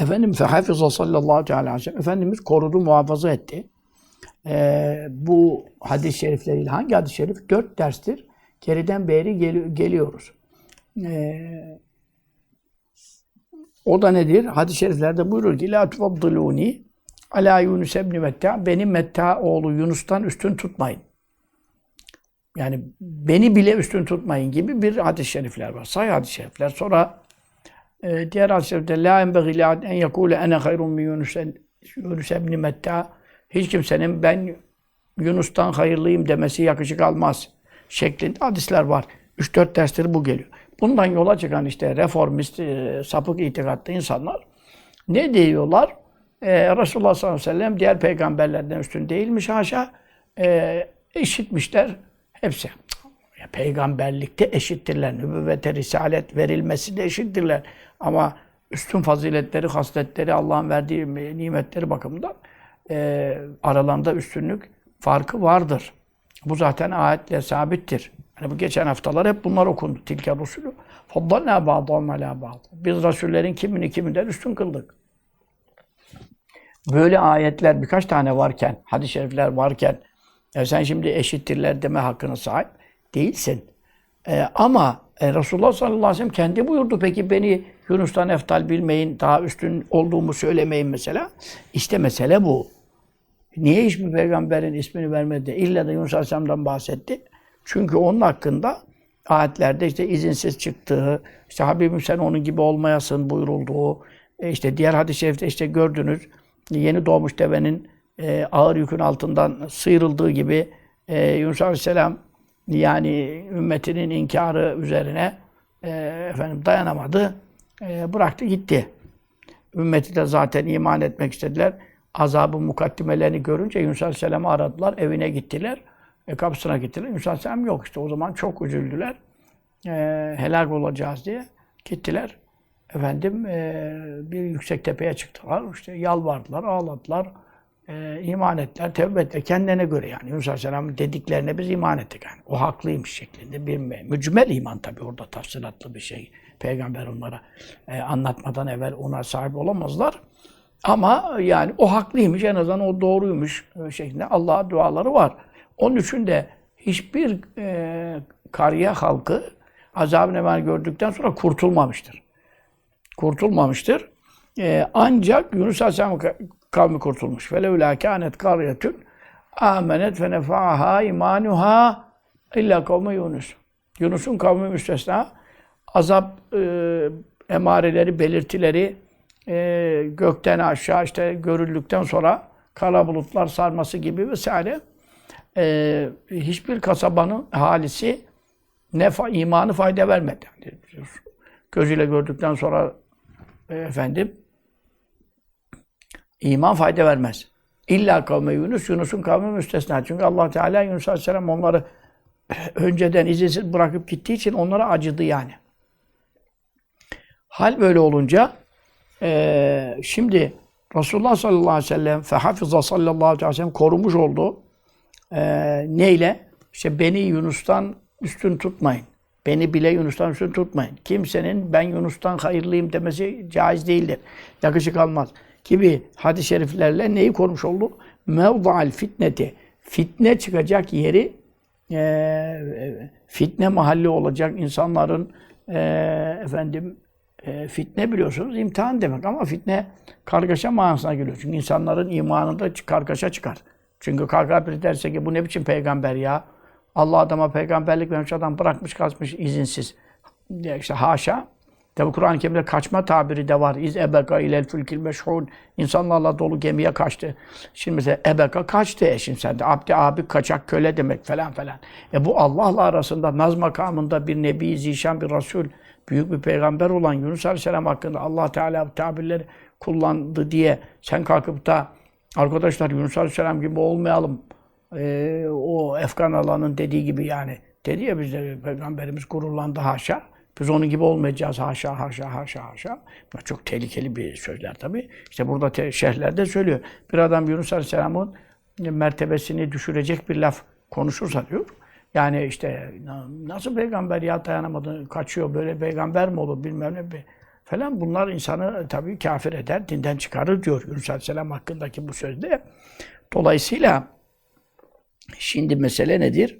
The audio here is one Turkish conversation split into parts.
Efendim fehafiza sallallahu teala aleyhi ve sellem. Efendimiz korudu, muhafaza etti. Ee, bu hadis-i şerifleriyle hangi hadis-i şerif? Dört derstir. Geriden beri gel- geliyoruz. Ee, o da nedir? Hadis-i şeriflerde buyurur ki La tufaddiluni ala Yunus ibn Metta beni Metta oğlu Yunus'tan üstün tutmayın. Yani beni bile üstün tutmayın gibi bir hadis-i şerifler var. Say hadis-i şerifler. Sonra e, diğer hadis-i şerifte La enbeği la en yekule ene hayrun min Yunus, Yunus ibn Metta hiç kimsenin ben Yunus'tan hayırlıyım demesi yakışık almaz şeklinde hadisler var. 3-4 dersleri bu geliyor. Bundan yola çıkan işte reformist, e, sapık itikatlı insanlar ne diyorlar? E, Resulullah sallallahu aleyhi ve sellem diğer peygamberlerden üstün değilmiş haşa. E, eşitmişler hepsi. Ya, peygamberlikte eşittirler. Nübüvvete, risalet verilmesi de eşittirler. Ama üstün faziletleri, hasletleri, Allah'ın verdiği nimetleri bakımından e, aralarında üstünlük farkı vardır. Bu zaten ayetle sabittir. Yani bu geçen haftalar hep bunlar okundu. Tilke Resulü. Faddalna ba'dan ala ba'd. Biz Resullerin kimini kiminden üstün kıldık. Böyle ayetler birkaç tane varken, hadis-i şerifler varken e sen şimdi eşittirler deme hakkına sahip değilsin. E, ama e, Resulullah sallallahu aleyhi ve sellem kendi buyurdu. Peki beni Yunus'tan eftal bilmeyin, daha üstün olduğumu söylemeyin mesela. İşte mesele bu. Niye hiçbir peygamberin ismini vermedi? İlla da Yunus Aleyhisselam'dan bahsetti. Çünkü onun hakkında ayetlerde işte izinsiz çıktığı, işte Habibim sen onun gibi olmayasın buyurulduğu, e, işte diğer hadis-i şerifte işte gördünüz, yeni doğmuş devenin e, ağır yükün altından sıyrıldığı gibi e, Yunus Aleyhisselam yani ümmetinin inkarı üzerine e, efendim dayanamadı, e, bıraktı gitti. Ümmeti de zaten iman etmek istediler. Azabı mukaddimelerini görünce Yunus Aleyhisselam'ı aradılar, evine gittiler. E, kapısına gittiler. Yunus Aleyhisselam yok işte. O zaman çok üzüldüler. E, helak olacağız diye gittiler. Efendim e, bir yüksek tepeye çıktılar. İşte yalvardılar, ağladılar. E, iman ettiler, tevbe ettiler. Kendilerine göre yani. Yunus Aleyhisselam'ın dediklerine biz iman ettik yani. O haklıymış şeklinde bir mücmel iman tabii orada tafsilatlı bir şey. Peygamber onlara e, anlatmadan evvel ona sahip olamazlar. Ama yani o haklıymış, en azından o doğruymuş e, şeklinde Allah'a duaları var. Onun için de hiçbir e, kariye halkı azab-ı nemal gördükten sonra kurtulmamıştır. Kurtulmamıştır. E, ancak Yunus Aleyhisselam kavmi kurtulmuş. Felevlâ kânet karyetün âmenet ve nefâhâ imanuhâ illa kavmi Yunus. Yunus'un kavmi müstesna. Azap e, emareleri, belirtileri e, gökten aşağı işte görüldükten sonra kara bulutlar sarması gibi vesaire e, hiçbir kasabanın halisi ne fa, imanı fayda vermedi. Yani, gözüyle gördükten sonra e, efendim iman fayda vermez. İlla kavme Yunus, Yunus'un kavmi müstesna. Çünkü allah Teala Yunus Aleyhisselam onları önceden izinsiz bırakıp gittiği için onlara acıdı yani. Hal böyle olunca e, şimdi Resulullah sallallahu aleyhi ve sellem fehafiza sallallahu aleyhi ve sellem korumuş oldu. E, neyle? İşte beni Yunus'tan üstün tutmayın. Beni bile Yunus'tan üstün tutmayın. Kimsenin ben Yunus'tan hayırlıyım demesi caiz değildir. Yakışık almaz. Gibi hadis-i şeriflerle neyi korumuş oldu? Mevda'al fitneti. Fitne çıkacak yeri e, fitne mahalli olacak insanların e, efendim e, fitne biliyorsunuz imtihan demek ama fitne kargaşa manasına geliyor. Çünkü insanların imanında kargaşa çıkar. Çünkü karga biri derse ki bu ne biçim peygamber ya? Allah adama peygamberlik vermiş adam bırakmış kaçmış izinsiz. Ya haşa. Tabi Kur'an-ı Kerim'de kaçma tabiri de var. İz ebeka ilel fülkil meşhun. İnsanlarla dolu gemiye kaçtı. Şimdi mesela ebeka kaçtı eşin sende. Abdi abi kaçak köle demek falan falan. E bu Allah'la arasında naz makamında bir nebi, zişan bir resul, büyük bir peygamber olan Yunus Aleyhisselam hakkında Allah Teala tabirleri kullandı diye sen kalkıp da arkadaşlar Yunus Aleyhisselam gibi olmayalım. Ee, o Efkan Allah'ın dediği gibi yani. Dedi ya bizde peygamberimiz gururlandı haşa. Biz onun gibi olmayacağız haşa haşa haşa haşa. Bunlar çok tehlikeli bir sözler tabii. İşte burada te- şerhlerde söylüyor. Bir adam Yunus Aleyhisselam'ın mertebesini düşürecek bir laf konuşursa diyor. Yani işte nasıl peygamber ya dayanamadı, kaçıyor, böyle peygamber mi olur bilmem ne. falan bunlar insanı tabii kafir eder, dinden çıkarır diyor Yunus Aleyhisselam hakkındaki bu sözde. Dolayısıyla şimdi mesele nedir?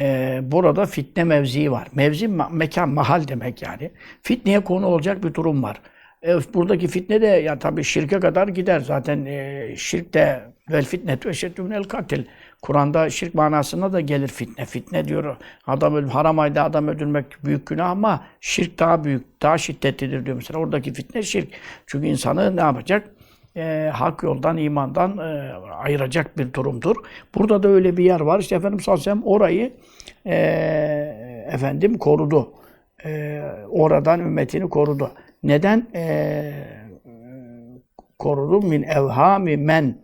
Ee, burada fitne mevzii var. Mevzi mekan, mahal demek yani. Fitneye konu olacak bir durum var. E, buradaki fitne de ya tabii şirke kadar gider. Zaten e, şirk de vel fitnetu eşeddü minel katil. Kur'an'da şirk manasına da gelir fitne. Fitne diyor. Adam öl haram ayda adam öldürmek büyük günah ama şirk daha büyük, daha şiddetlidir diyor mesela. Oradaki fitne şirk. Çünkü insanı ne yapacak? E, hak yoldan, imandan e, ayıracak bir durumdur. Burada da öyle bir yer var. İşte Efendimiz sallallahu aleyhi ve sellem orayı e, efendim korudu. E, oradan ümmetini korudu. Neden e, korudu? Min evhami men.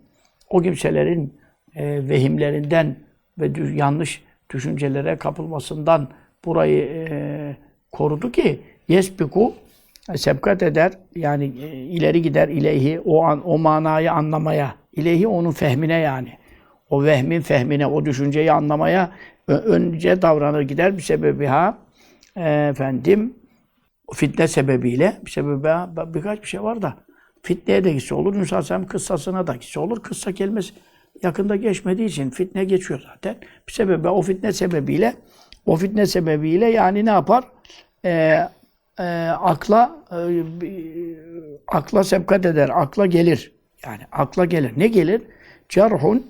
O kimselerin e, vehimlerinden ve dü- yanlış düşüncelere kapılmasından burayı e, korudu ki yesbiku sebkat eder yani e, ileri gider ileyhi o an o manayı anlamaya ileyhi onun fehmine yani. O vehmin fehmine o düşünceyi anlamaya önce davranır gider bir sebebi ha efendim fitne sebebiyle bir sebebi ha, birkaç bir şey var da fitneye de gitse olur Yunus Aleyhisselam kıssasına da gitse olur kıssa kelimesi yakında geçmediği için fitne geçiyor zaten. Bir sebebi o fitne sebebiyle o fitne sebebiyle yani ne yapar? Ee, e, akla e, akla sebkat eder, akla gelir. Yani akla gelir. Ne gelir? Cerhun,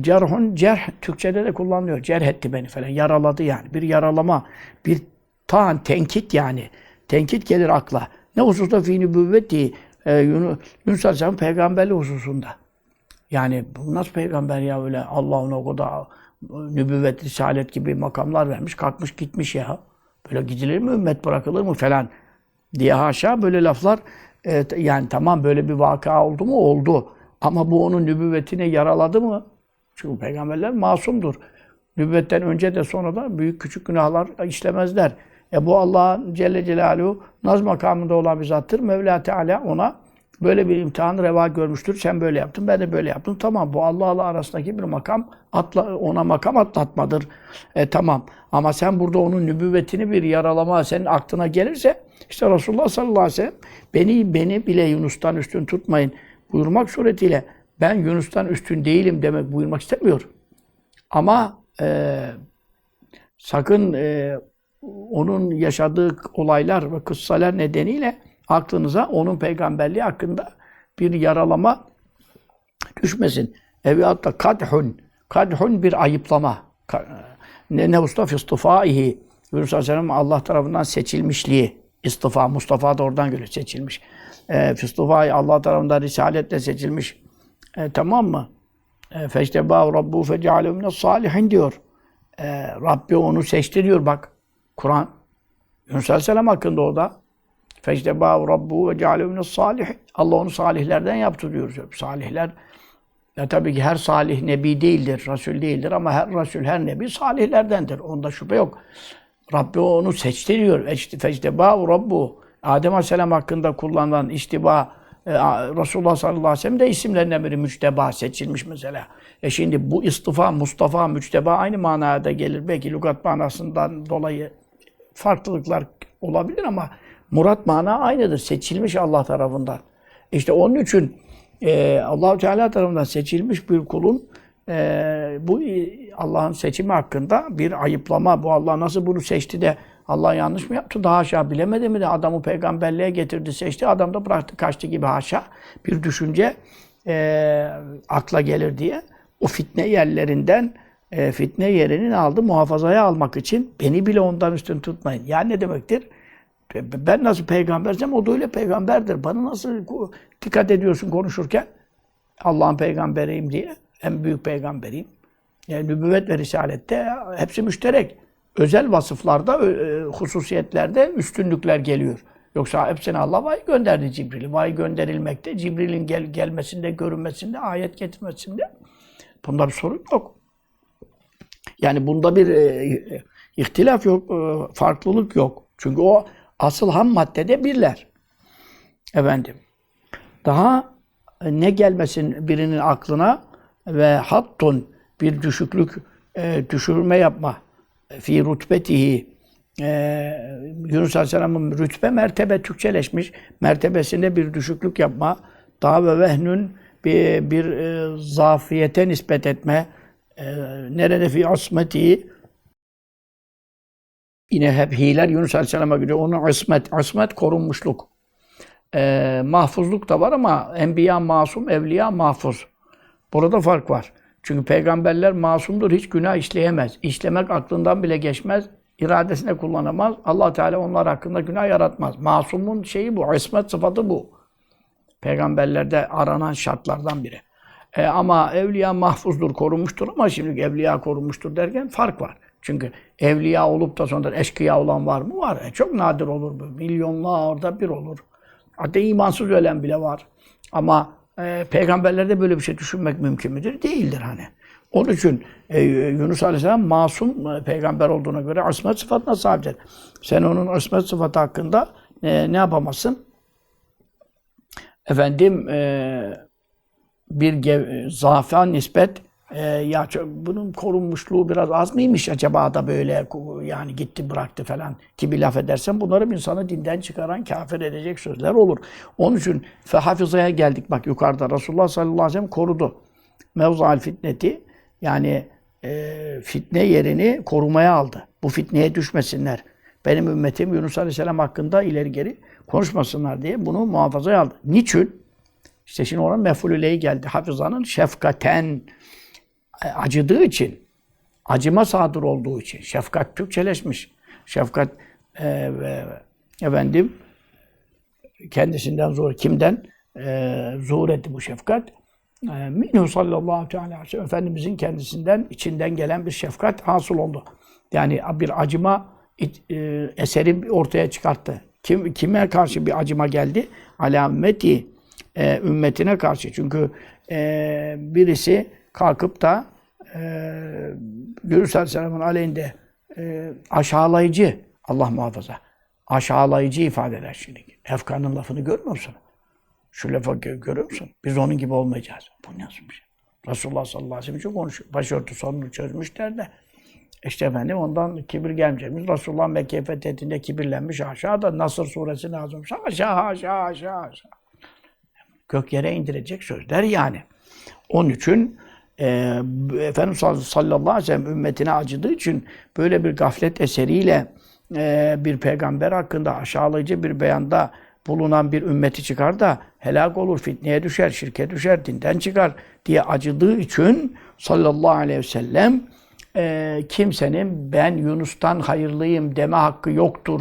cerhun, cerh Türkçede de kullanılıyor. Cerh etti beni falan, yaraladı yani. Bir yaralama, bir taan, tenkit yani. Tenkit gelir akla. Ne hususta fi nübüvveti, e, Yunus, Aleyhisselam peygamberliği hususunda. Yani bu nasıl peygamber ya öyle Allah ona o kadar nübüvvet, risalet gibi makamlar vermiş, kalkmış gitmiş ya. Böyle gidilir mi, ümmet bırakılır mı falan diye haşa böyle laflar e, yani tamam böyle bir vaka oldu mu? Oldu. Ama bu onun nübüvvetine yaraladı mı? Çünkü peygamberler masumdur. Nübüvvetten önce de sonra da büyük küçük günahlar işlemezler. E bu Allah'ın Celle Celaluhu naz makamında olan bir zattır. Mevla Teala ona böyle bir imtihan reva görmüştür. Sen böyle yaptın, ben de böyle yaptım. Tamam bu Allah'la arasındaki bir makam, atla, ona makam atlatmadır. E, tamam ama sen burada onun nübüvvetini bir yaralama senin aklına gelirse işte Resulullah sallallahu aleyhi ve sellem beni beni bile Yunus'tan üstün tutmayın buyurmak suretiyle ben Yunus'tan üstün değilim demek buyurmak istemiyor. Ama e, sakın e, onun yaşadığı olaylar ve kıssalar nedeniyle aklınıza onun peygamberliği hakkında bir yaralama düşmesin. Evi hatta kadhun. Kadhun bir ayıplama. Ne ne usta fistifaihi. Yunus Aleyhisselam Allah tarafından seçilmişliği. İstifa, Mustafa da oradan geliyor seçilmiş. E, fistifai Allah tarafından risaletle seçilmiş. E, tamam mı? E, Feçtebâhu rabbu fecealehu mine salihin diyor. E, Rabbi onu seçti diyor bak. Kur'an. Yunus Aleyhisselam hakkında o da. Fectebâhu rabbuhu ve cealehu mine salih. Allah onu salihlerden yaptı diyoruz. Salihler ya tabii ki her salih nebi değildir, resul değildir ama her resul, her nebi salihlerdendir. Onda şüphe yok. Rabbi onu seçti diyor. Fectebâhu rabbuhu. Adem Aleyhisselam hakkında kullanılan iştiba, e, Resulullah sallallahu aleyhi ve sellem de isimlerinden biri müçteba seçilmiş mesela. E şimdi bu istifa, Mustafa, müçteba aynı manada gelir. Belki lügat manasından dolayı farklılıklar olabilir ama murat mana aynıdır. Seçilmiş Allah tarafından. İşte onun için e, Allahu Teala tarafından seçilmiş bir kulun e, bu Allah'ın seçimi hakkında bir ayıplama. Bu Allah nasıl bunu seçti de Allah yanlış mı yaptı? Daha aşağı bilemedi mi de adamı peygamberliğe getirdi, seçti. Adam da bıraktı, kaçtı gibi haşa bir düşünce e, akla gelir diye o fitne yerlerinden e, fitne yerini aldı muhafazaya almak için beni bile ondan üstün tutmayın. Yani ne demektir? Ben nasıl peygambersem o da öyle peygamberdir. Bana nasıl dikkat ediyorsun konuşurken? Allah'ın peygamberiyim diye. En büyük peygamberiyim. Yani nübüvvet ve risalette hepsi müşterek. Özel vasıflarda, e, hususiyetlerde üstünlükler geliyor. Yoksa hepsine Allah vahiy gönderdi Cibril'i. Vahiy gönderilmekte, Cibril'in gel gelmesinde, görünmesinde, ayet getirmesinde. Bunda bir sorun yok. Yani bunda bir e, ihtilaf yok, e, farklılık yok. Çünkü o asıl ham maddede birler. Efendim. Daha ne gelmesin birinin aklına ve hattun bir düşüklük, e, düşürme yapma fi rutbetihi e, Yunus Aleyhisselam'ın rütbe mertebe Türkçeleşmiş. Mertebesinde bir düşüklük yapma. Daha ve vehnün bir, bir e, zafiyete nispet etme. E, nerede fi asmeti yine hep hiler Yunus Aleyhisselam'a gidiyor. Onun asmet, asmet korunmuşluk. E, mahfuzluk da var ama enbiya masum, evliya mahfuz. Burada fark var. Çünkü peygamberler masumdur, hiç günah işleyemez. İşlemek aklından bile geçmez, iradesine kullanamaz. Allah Teala onlar hakkında günah yaratmaz. Masumun şeyi bu, ismet sıfatı bu. Peygamberlerde aranan şartlardan biri. E, ama evliya mahfuzdur, korunmuştur ama şimdi evliya korunmuştur derken fark var. Çünkü evliya olup da sonra eşkıya olan var mı? Var. E, çok nadir olur bu. Milyonlarda bir olur. Hatta imansız ölen bile var. Ama e, peygamberlerde böyle bir şey düşünmek mümkün müdür? Değildir hani. Onun için e, Yunus Aleyhisselam masum e, peygamber olduğuna göre asmet sıfatına sahiptir. Sen onun asmet sıfatı hakkında e, ne yapamazsın? Efendim e, bir gev, zafa nispet e, ya bunun korunmuşluğu biraz az mıymış acaba da böyle yani gitti bıraktı falan gibi laf edersen bunları insanı dinden çıkaran kafir edecek sözler olur. Onun için fehafizaya geldik bak yukarıda Resulullah sallallahu aleyhi ve sellem korudu. Mevzal fitneti yani e, fitne yerini korumaya aldı. Bu fitneye düşmesinler. Benim ümmetim Yunus Aleyhisselam hakkında ileri geri konuşmasınlar diye bunu muhafazaya aldı. Niçin? İşte şimdi ona mefulüleyi geldi. Hafızanın şefkaten acıdığı için, acıma sadır olduğu için. Şefkat Türkçeleşmiş. Şefkat e, efendim kendisinden zor kimden e, zuhur etti bu şefkat? E, Minhu sallallahu teala aleyhi Efendimizin kendisinden içinden gelen bir şefkat hasıl oldu. Yani bir acıma e, eseri ortaya çıkarttı. Kim kime karşı bir acıma geldi? Alameti e, ümmetine karşı. Çünkü e, birisi kalkıp da e, Yunus Aleyhisselam'ın aleyhinde e, aşağılayıcı, Allah muhafaza, aşağılayıcı ifadeler şimdi. Efkanın lafını görmüyor musun? Şu lafı gö- görüyor musun? Biz onun gibi olmayacağız. Bu nasıl bir şey? Resulullah sallallahu aleyhi ve sellem çok konuşuyor. Başörtü sorununu çözmüşler de. İşte efendim ondan kibir gelmeyeceğimiz. Resulullah Mekke fethettiğinde kibirlenmiş aşağıda Nasır suresi lazım. Aşağı aşağı aşağı aşağı. Gök yere indirecek sözler yani. Onun için e, Efendimiz sallallahu aleyhi ve sellem ümmetine acıdığı için böyle bir gaflet eseriyle e, bir peygamber hakkında aşağılayıcı bir beyanda bulunan bir ümmeti çıkar da helak olur, fitneye düşer, şirke düşer, dinden çıkar diye acıdığı için sallallahu aleyhi ve sellem e, kimsenin ben Yunus'tan hayırlıyım deme hakkı yoktur.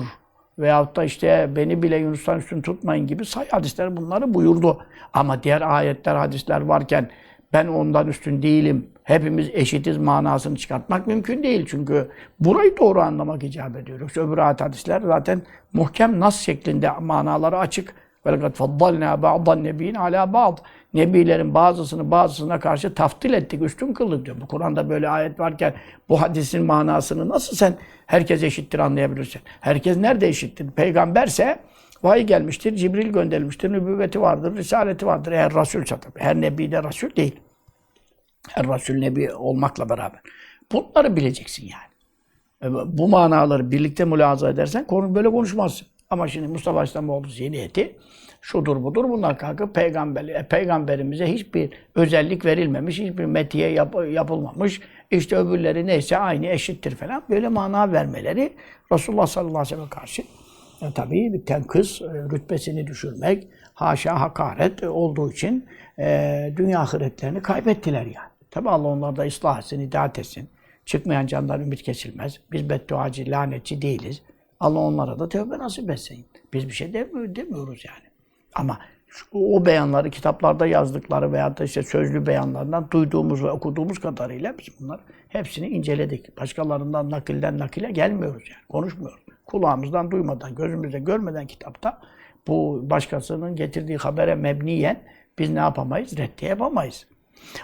Veyahut da işte beni bile Yunus'tan üstün tutmayın gibi say hadisler bunları buyurdu. Ama diğer ayetler, hadisler varken ben ondan üstün değilim, hepimiz eşitiz manasını çıkartmak mümkün değil. Çünkü burayı doğru anlamak icap ediyor. Yoksa öbür ayet hadisler zaten muhkem nas şeklinde manaları açık. وَلَقَدْ فَضَّلْنَا بَعْضَ النَّب۪ينَ عَلَى بَعْض Nebilerin bazısını bazısına karşı taftil ettik, üstün kıldık diyor. Bu Kur'an'da böyle ayet varken bu hadisin manasını nasıl sen herkes eşittir anlayabilirsin? Herkes nerede eşittir? Peygamberse vahiy gelmiştir, Cibril gönderilmiştir, nübüvveti vardır, risaleti vardır. Eğer Resulse tabii. Her nebi de Resul değil. Her Resul nebi olmakla beraber. Bunları bileceksin yani. E, Bu manaları birlikte mülahaza edersen konu böyle konuşmazsın. Ama şimdi Mustafa İslamoğlu zihniyeti şudur budur bunlar kalkıp peygamber, e, peygamberimize hiçbir özellik verilmemiş, hiçbir metiye yap, yapılmamış. İşte öbürleri neyse aynı eşittir falan. Böyle mana vermeleri Resulullah sallallahu aleyhi ve sellem karşı e, tabii tenkıs, e, rütbesini düşürmek, haşa hakaret olduğu için e, dünya ahiretlerini kaybettiler yani. Tabi Allah onları da ıslah etsin, itaat etsin. Çıkmayan candan ümit kesilmez. Biz bedduacı, lanetçi değiliz. Allah onlara da tövbe nasip etsin. Biz bir şey demiyor, demiyoruz yani. Ama şu- o beyanları kitaplarda yazdıkları veya da işte sözlü beyanlarından duyduğumuz ve okuduğumuz kadarıyla biz bunlar hepsini inceledik. Başkalarından nakilden nakile gelmiyoruz yani. Konuşmuyoruz. Kulağımızdan duymadan, gözümüzde görmeden kitapta bu başkasının getirdiği habere mebniyen biz ne yapamayız? Reddiye yapamayız.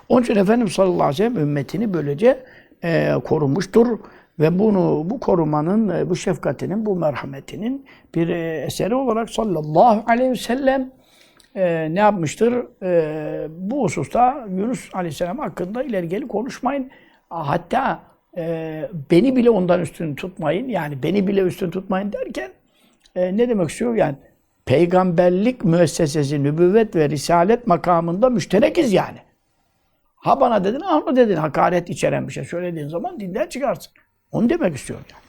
Onun için Efendimiz sallallahu aleyhi ve sellem ümmetini böylece e, korumuştur ve bunu bu korumanın, e, bu şefkatinin, bu merhametinin bir e, eseri olarak sallallahu aleyhi ve sellem e, ne yapmıştır? E, bu hususta Yunus aleyhisselam hakkında ileri geri konuşmayın. Hatta e, beni bile ondan üstün tutmayın. Yani beni bile üstün tutmayın derken e, ne demek istiyor? Yani peygamberlik müessesesi, nübüvvet ve risalet makamında müşterekiz yani. Ha bana dedin, ah mı dedin, hakaret içeren bir şey söylediğin zaman dinden çıkarsın. Onu demek istiyor yani.